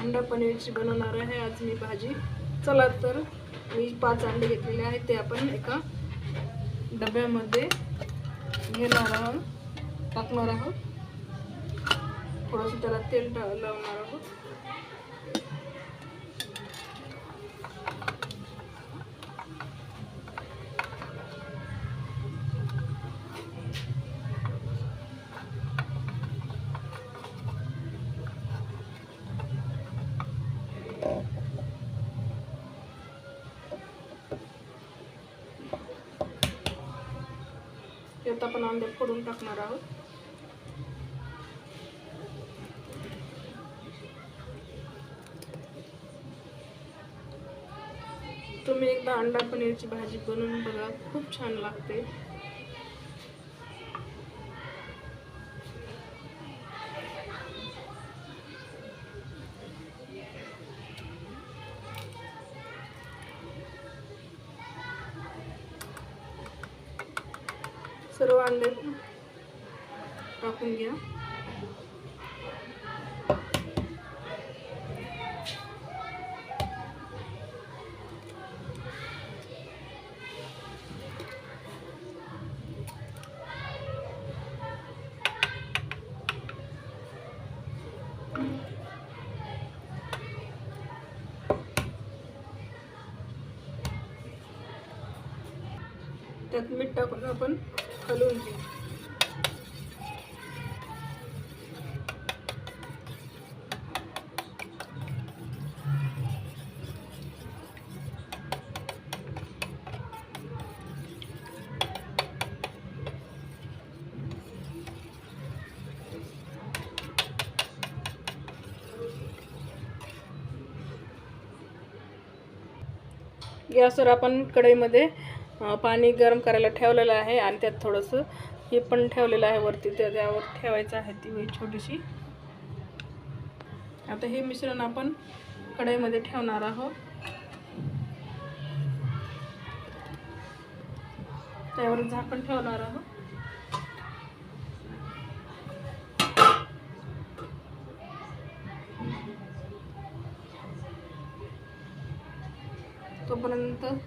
अंडा पनीरची बनवणार आहे. आज मी भाजी. चला तर मी पाच अंडे घेतलेले आहेत. ते आपण एका डब्यामध्ये घेणार आहोत. टाकणार आहोत. थोडंसं त्याला तेल टा लावणार आहोत. त्यात आपण अंडे फोडून टाकणार आहोत. तुम्ही एकदा अंडा पनीरची भाजी बनवून बघा खूप छान लागते सर्व अंडे टाकून घ्या. त्यात मीठ टाकून आपण हलवून घे गॅसवर आपण कढईमध्ये पाणी गरम करायला ठेवलेलं आहे आणि त्यात थोडंसं हे पण ठेवलेलं आहे वरती. त्या त्यावर ठेवायचं आहे ती वेळ छोटीशी. आता हे मिश्रण आपण कढईमध्ये ठेवणार आहोत. त्यावर झाकण ठेवणार आहोत.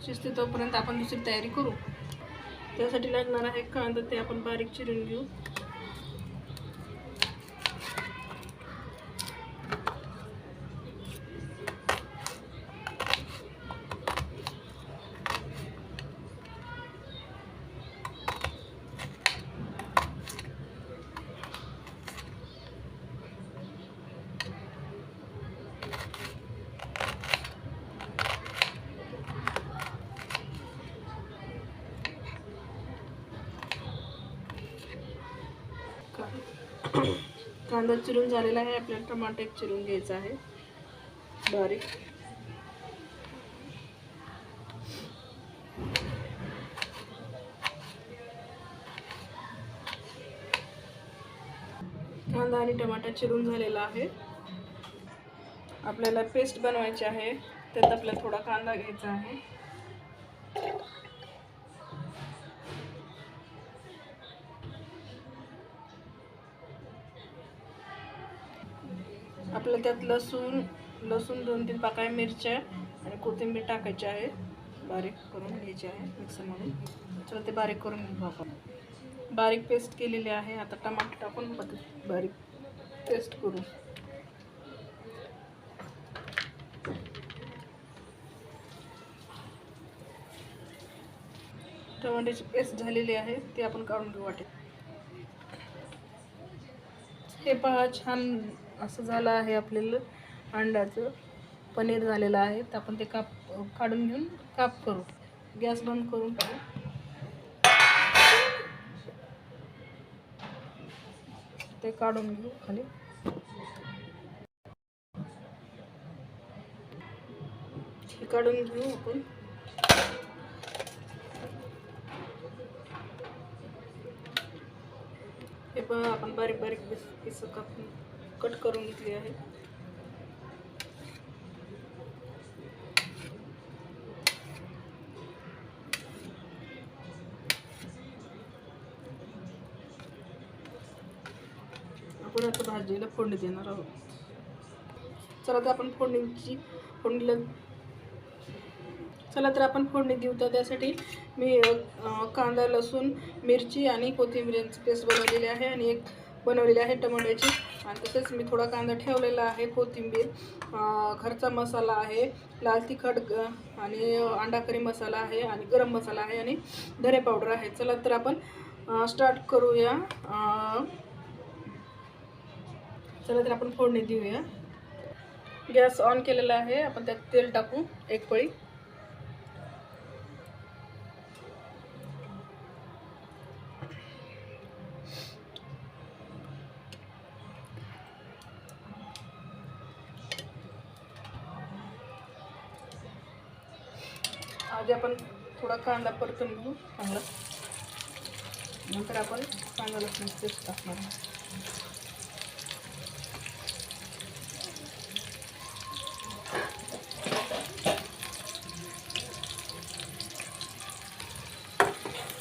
शिजते तोपर्यंत आपण दुसरी तयारी करू. त्यासाठी लागणार आहे कांदा ते आपण बारीक चिरून घेऊ का- कांदा चिरून झालेला आहे. आपल्याला टमाटे चिरून घ्यायचं आहे. बारीक. कांदा आणि टमाटा चिरून झालेला आहे. आपल्याला पेस्ट बनवायची आहे. त्यात आपल्याला थोडा कांदा घ्यायचा आहे. आपलं त्यात लसूण लसूण दोन तीन पाकळ्या मिरच्या आणि कोथिंबीर टाकायची आहे. बारीक करून घ्यायची आहे मिक्सरमधून चला ते बारीक करून घेऊ आपण. बारीक पेस्ट केलेली आहे. आता टमाटर टाकून बारीक पेस्ट करू. टमाट्याची पेस्ट झालेली आहे. ती आपण काढून घेऊ वाटेल हे पहा छान असं झालं आहे आपल्याला अंड्याचं. पनीर झालेलं आहे. तर आपण ते काप काढून घेऊन काप करू. गॅस बंद करून टाकू. ते काढून घेऊ खाली. हे काढून घेऊ आपण. हे पण आपण बारीक बारीक पीस पिसं कापून कट करून घेतली आहे. आपण आता भाजीला फोडणी देणार आहोत. चला तर आपण फोडणीची फोडणीला चला तर आपण फोडणी देऊ तर त्यासाठी मी कांदा लसूण मिरची आणि कोथिंबीरची पेस्ट बनवलेली आहे आणि एक बनवलेली आहे टमाट्याची. आणि तसेच मी थोडा कांदा ठेवलेला आहे कोथिंबीर घरचा मसाला आहे लाल तिखट ग आणि अंडा करी मसाला आहे आणि गरम मसाला आहे आणि धरे पावडर आहे. चला तर आपण स्टार्ट करूया. चला तर आपण फोडणी देऊया. गॅस ऑन केलेला आहे. आपण त्यात तेल टाकू एक पळी. आधी आपण थोडा कांदा परतून घेऊ चांगला. नंतर आपण कांदा लसूण पेस्ट टाकणार आहोत.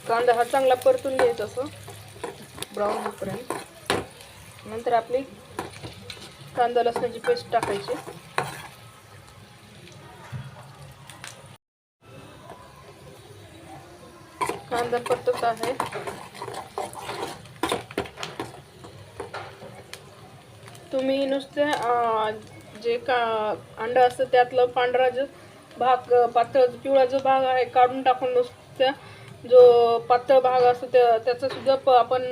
कांदा हा चांगला परतून घ्यायचा असं ब्राऊन होईपर्यंत. नंतर आपली कांदा लसणाची पेस्ट टाकायची. माझा परतत आहे? तुम्ही नुसते जे का अंडा असतं त्यातलं पांढरा जो भाग पातळ पिवळा जो भाग आहे काढून टाकून नुसत्या जो पातळ भाग असतो त्या त्याचंसुद्धा प आपण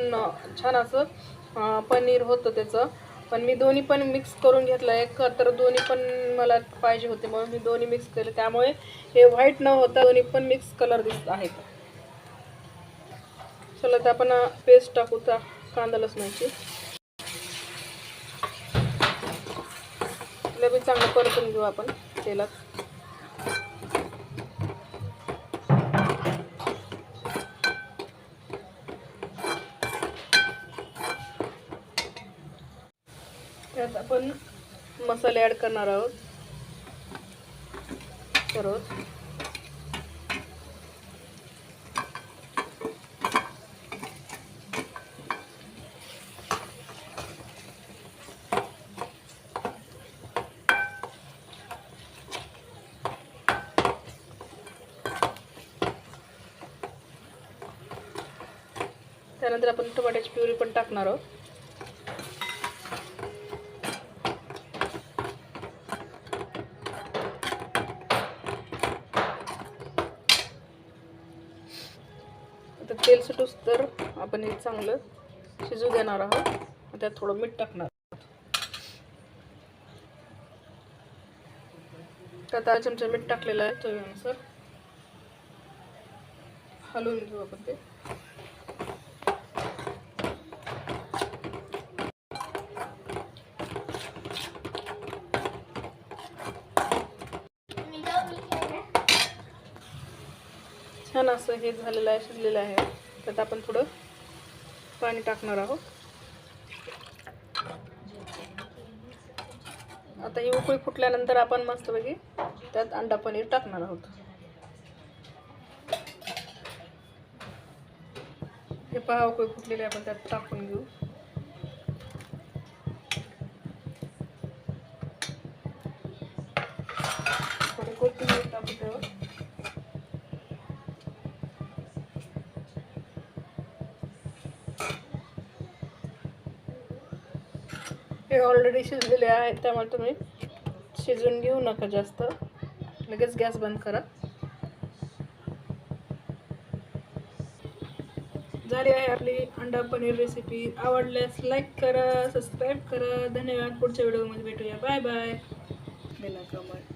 छान असं पनीर होतं त्याचं. पण मी दोन्ही पण मिक्स करून घेतलं. एक तर दोन्ही पण मला पाहिजे होते म्हणून मी दोन्ही मिक्स केले. त्यामुळे हे व्हाईट न होता दोन्ही पण मिक्स कलर दिसत आहेत. चला तर आपण पेस्ट टाकू तर कांदा लसणाची. तिला बी चांगलं परतून घेऊ आपण तेलात. त्यात आपण मसाले ॲड करणार आहोत. सर्वच. त्यानंतर आपण टोमॅटोची प्युरी पण टाकणार आहोत. आता तेल सुटूस तर आपण हे चांगलं शिजू देणार आहोत. त्यात थोडं मीठ टाकणार आता चमचा मीठ टाकलेलं आहे चवीनुसार हलवून घेऊ आपण ते. छान असं हे झालेलं आहे शिजलेलं आहे. त्यात आपण थोडं पाणी टाकणार आहोत. आता ही उकळी फुटल्यानंतर आपण मस्तपैकी त्यात अंडा पनीर टाकणार आहोत. हे पहा उकळी फुटलेली आपण त्यात टाकून घेऊ. थोडी कोथिंबीर टाकू त्यावर. हे ऑलरेडी शिजलेले आहेत त्यामुळे तुम्ही शिजून घेऊ नका जास्त. लगेच गॅस बंद करा. झाली आहे आपली अंडा पनीर रेसिपी आवडल्यास लाईक करा सबस्क्राईब करा. धन्यवाद. पुढच्या व्हिडिओमध्ये भेटूया. बाय बाय बेला कमर